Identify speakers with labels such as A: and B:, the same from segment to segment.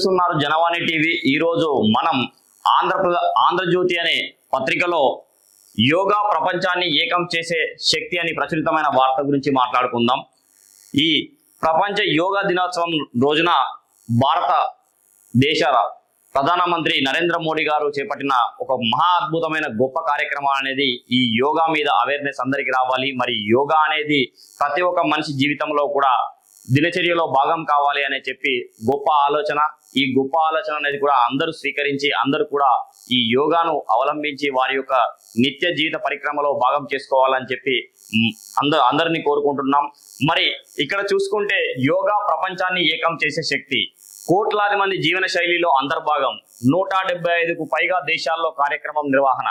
A: చూస్తున్నారు జనవాణి టీవీ. ఈరోజు మనం ఆంధ్రప్రదేశ్ ఆంధ్రజ్యోతి అనే పత్రికలో యోగా ప్రపంచాన్ని ఏకం చేసే శక్తి అని ప్రచురితమైన వార్త గురించి మాట్లాడుకుందాం. ఈ ప్రపంచ యోగా దినోత్సవం రోజున భారత దేశ ప్రధానమంత్రి నరేంద్ర మోడీ గారు చేపట్టిన ఒక మహా అద్భుతమైన గొప్ప కార్యక్రమం అనేది ఈ యోగా మీద అవేర్నెస్ అందరికీ రావాలి. మరి యోగా అనేది ప్రతి ఒక్క మనిషి జీవితంలో కూడా దినచర్యలో భాగం కావాలి అని చెప్పి గొప్ప ఆలోచన ఈ గొప్ప ఆలోచన అనేది కూడా అందరూ స్వీకరించి అందరూ కూడా ఈ యోగాను అవలంబించి వారి యొక్క నిత్య జీవిత పరిక్రమలో భాగం చేసుకోవాలని చెప్పి అందరు అందరినీ కోరుకుంటున్నాం. మరి ఇక్కడ చూసుకుంటే యోగా ప్రపంచాన్ని ఏకం చేసే శక్తి కోట్లాది మంది జీవన శైలిలో అంతర్భాగం నూట డెబ్బై ఐదుకు పైగా దేశాల్లో కార్యక్రమం నిర్వహణ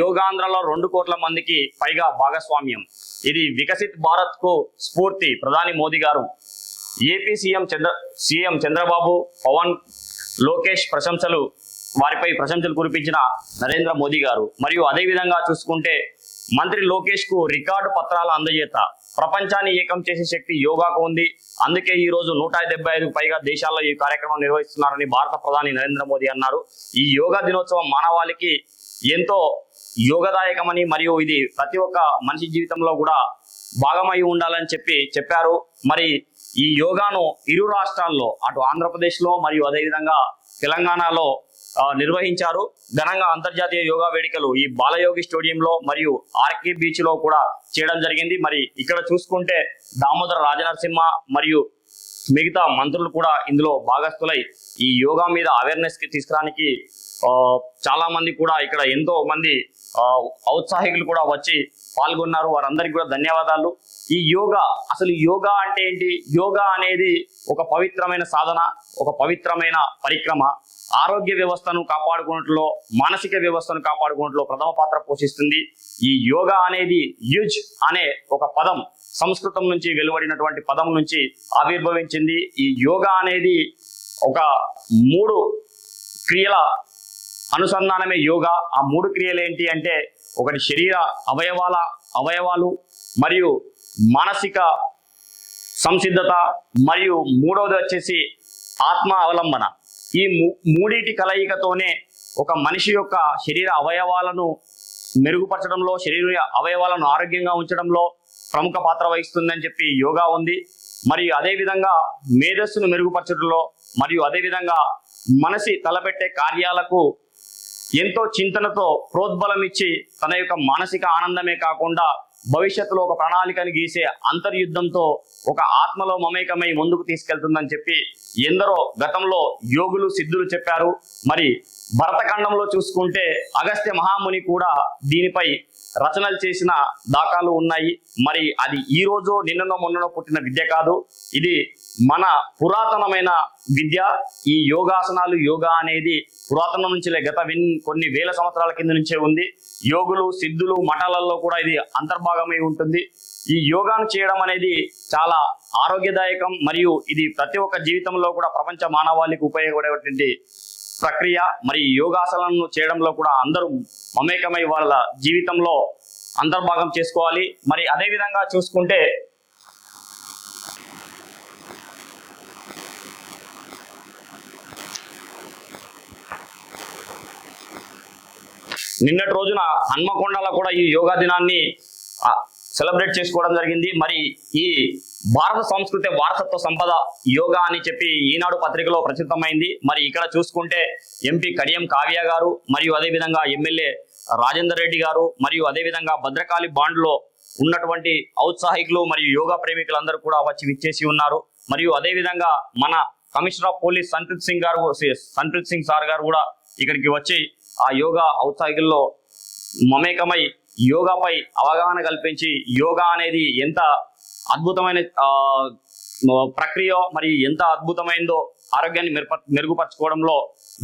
A: యోగాంధ్రలో రెండు కోట్ల మందికి పైగా భాగస్వామ్యం. ఇది వికసిత్ భారత్కు స్ఫూర్తి ప్రధాని Modi garu. AP CM Chandra CM Chandrababu Pawan Lokesh ప్రశంసలు వారిపై ప్రశంసలు కురిపించిన నరేంద్ర మోదీ గారు. మరియు అదేవిధంగా చూసుకుంటే మంత్రి లోకేష్కు రికార్డు పత్రాల అందజేత. ప్రపంచాన్ని ఏకం చేసే శక్తి యోగాకు ఉంది. అందుకే ఈ రోజు నూట డెబ్బై ఐదు పైగా దేశాల్లో ఈ కార్యక్రమం నిర్వహిస్తున్నారని భారత ప్రధాని నరేంద్ర మోదీ అన్నారు. ఈ యోగా దినోత్సవం మానవాళికి ఎంతో యోగదాయకమని మరియు ఇది ప్రతి ఒక్క మనిషి జీవితంలో కూడా భాగమై ఉండాలని చెప్పి చెప్పారు. మరి ఈ యోగాను ఇరు రాష్ట్రాల్లో అటు ఆంధ్రప్రదేశ్లో మరియు అదేవిధంగా తెలంగాణలో నిర్వహించారు. ఘనంగా అంతర్జాతీయ యోగా వేడుకలు ఈ బాలయోగి స్టేడియంలో మరియు ఆర్కే బీచ్లో కూడా చేయడం జరిగింది. మరి ఇక్కడ చూసుకుంటే దామోదర రాజనరసింహ మరియు మిగతా మంత్రులు కూడా ఇందులో భాగస్థులై ఈ యోగా మీద అవేర్నెస్కి తీసుకురానికి చాలా మంది కూడా ఇక్కడ ఎంతో మంది ఔత్సాహికులు కూడా వచ్చి పాల్గొన్నారు. వారందరికీ కూడా ధన్యవాదాలు. ఈ యోగా అసలు యోగా అంటే ఏంటి? యోగా అనేది ఒక పవిత్రమైన సాధన ఒక పవిత్రమైన పరిక్రమ. ఆరోగ్య వ్యవస్థను కాపాడుకున్నట్లో మానసిక వ్యవస్థను కాపాడుకున్నట్లో ప్రథమ పాత్ర పోషిస్తుంది. ఈ యోగా అనేది యుజ్ అనే ఒక పదం సంస్కృతం నుంచి వెలువడినటువంటి పదం నుంచి ఆవిర్భవించింది. ఈ యోగా అనేది ఒక మూడు క్రియల అనుసంధానమే యోగా. ఆ మూడు క్రియలు ఏంటి అంటే ఒకటి శరీర అవయవాల అవయవాలు మరియు మానసిక సంసిద్ధత మరియు మూడవది వచ్చేసి ఆత్మ అవలంబన. ఈ మూ- మూడిటి కలయికతోనే ఒక మనిషి యొక్క శరీర అవయవాలను మెరుగుపరచడంలో శరీర అవయవాలను ఆరోగ్యంగా ఉంచడంలో ప్రముఖ పాత్ర వహిస్తుందని చెప్పి యోగా ఉంది. మరియు అదేవిధంగా మేధస్సును మెరుగుపరచడంలో మరియు అదేవిధంగా మనసి తలపెట్టే కార్యాలకు ఎంతో చింతనతో ప్రోద్బలం ఇచ్చి తన యొక్క మానసిక ఆనందమే కాకుండా భవిష్యత్తులో ఒక ప్రణాళికను గీసే అంతర్యుద్ధంతో ఒక ఆత్మలో మమేకమై ముందుకు తీసుకెళ్తుందని చెప్పి ఎందరో గతంలో యోగులు సిద్ధులు చెప్పారు. మరి భరతఖండంలో చూసుకుంటే అగస్త్య మహాముని కూడా దీనిపై రచనలు చేసిన దాఖలు ఉన్నాయి. మరి అది ఈ రోజు నిన్ననో మొన్ననో పుట్టిన విద్య కాదు. ఇది మన పురాతనమైన విద్య. ఈ యోగాసనాలు యోగా అనేది పురాతనం నుంచి గత కొన్ని వేల సంవత్సరాల కింద నుంచే ఉంది. యోగులు సిద్ధులు మఠాలలో కూడా ఇది అంతర్భాగమై ఉంటుంది. ఈ యోగాను చేయడం అనేది చాలా ఆరోగ్యదాయకం. మరియు ఇది ప్రతి ఒక్క జీవితంలో కూడా ప్రపంచ మానవాళికి ఉపయోగపడేటువంటి ప్రక్రియ మరి యోగాసనాలను చేయడంలో కూడా అందరూ మమేకమై వాళ్ళ జీవితంలో అంతర్భాగం చేసుకోవాలి. మరి అదే విధంగా చూసుకుంటే నిన్నటి రోజున హన్మకొండలో కూడా ఈ యోగా దినాన్ని సెలబ్రేట్ చేసుకోవడం జరిగింది. మరి ఈ భారత సంస్కృతి వారసత్వ సంపద యోగా అని చెప్పి ఈనాడు పత్రికలో ప్రచురితమైంది. మరి ఇక్కడ చూసుకుంటే ఎంపీ కడియం కావ్య గారు మరియు అదేవిధంగా ఎమ్మెల్యే రాజేందర్ రెడ్డి గారు మరియు అదేవిధంగా భద్రకాళి బాండ్లో ఉన్నటువంటి ఔత్సాహికులు మరియు యోగా ప్రేమికులందరూ కూడా వచ్చి విచ్చేసి ఉన్నారు. మరియు అదేవిధంగా మన commissioner of police Sampreet Singh garu Sampreet Singh sir గారు కూడా ఇక్కడికి వచ్చి ఆ యోగా ఔత్సాహికుల్లో మమేకమై యోగాపై అవగాహన కల్పించి యోగా అనేది ఎంత అద్భుతమైన ప్రక్రియ మరి ఎంత అద్భుతమైందో ఆరోగ్యాన్ని మెరుగుపరచుకోవడంలో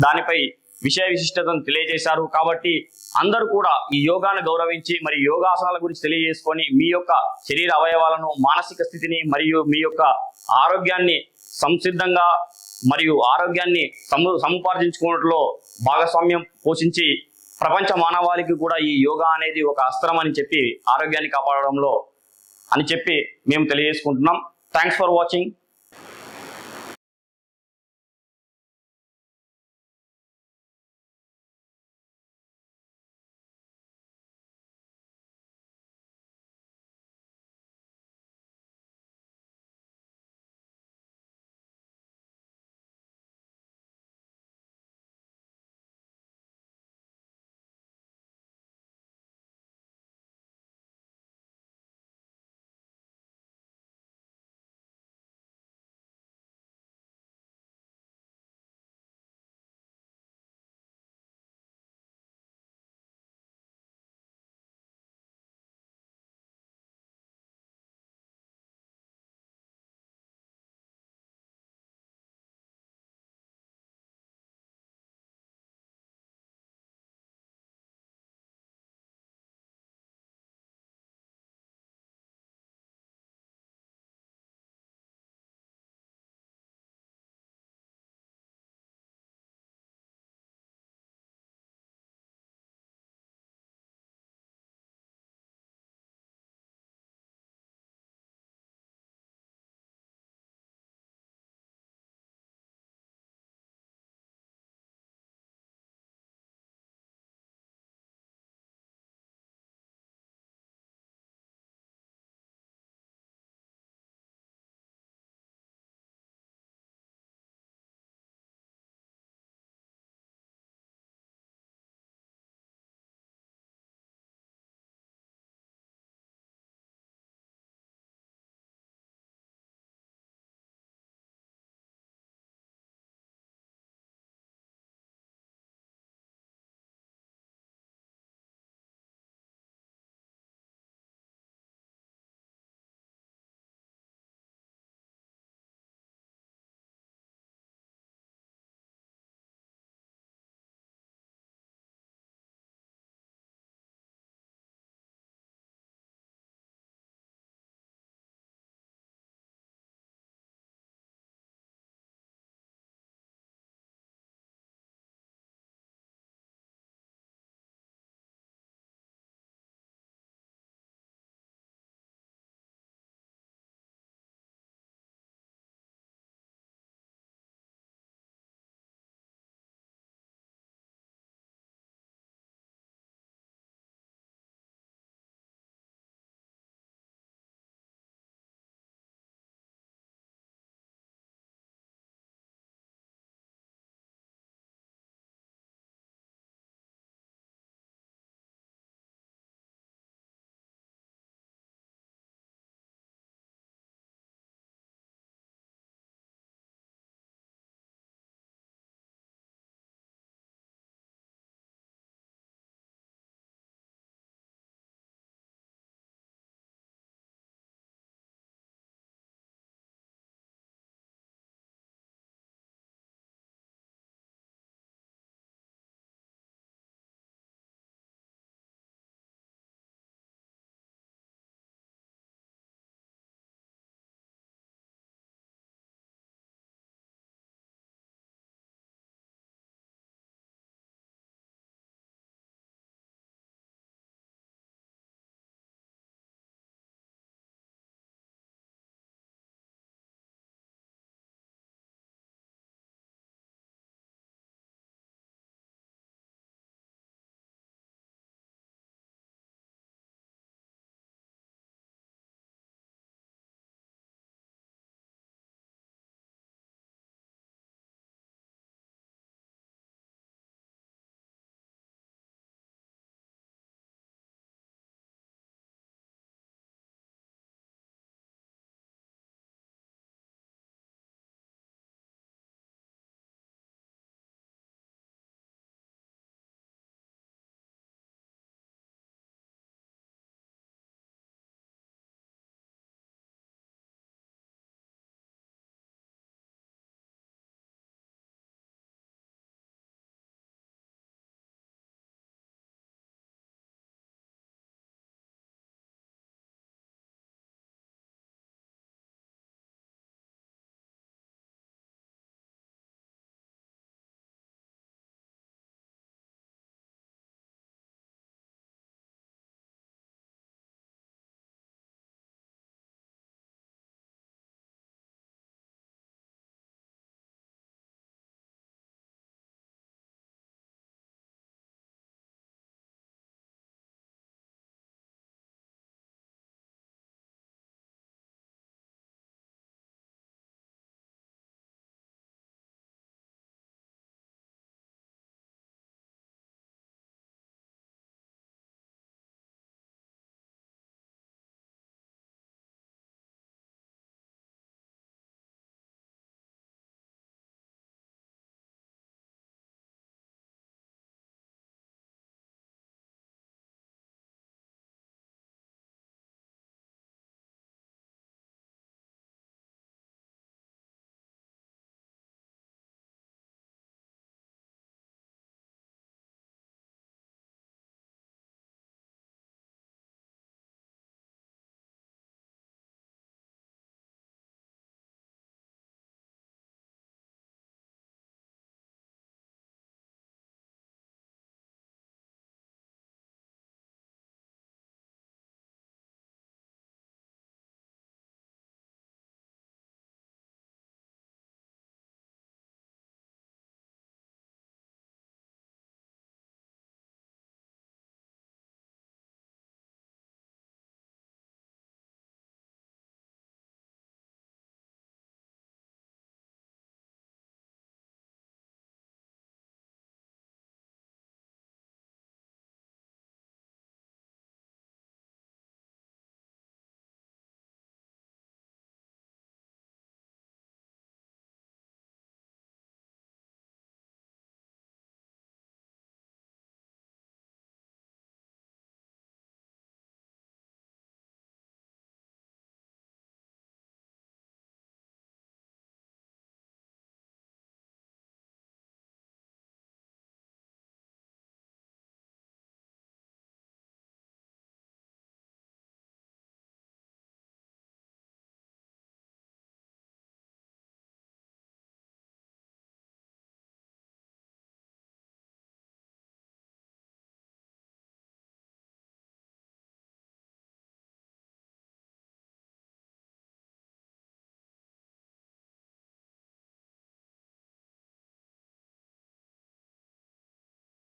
A: దానిపై విషయ విశిష్టతను తెలియజేశారు. కాబట్టి అందరూ కూడా ఈ యోగాను గౌరవించి మరి యోగాసనాల గురించి తెలియజేసుకొని మీ యొక్క శరీర అవయవాలను మానసిక స్థితిని మరియు మీ యొక్క ఆరోగ్యాన్ని సంసిద్ధంగా మరియు ఆరోగ్యాన్ని సము సముపార్జించుకోవడంలో భాగస్వామ్యం పోషించి ప్రపంచ మానవాళికి కూడా ఈ యోగా అనేది ఒక అస్త్రం అని చెప్పి ఆరోగ్యాన్ని కాపాడడంలో అని చెప్పి మేము తెలియజేసుకుంటున్నాం. Thanks for watching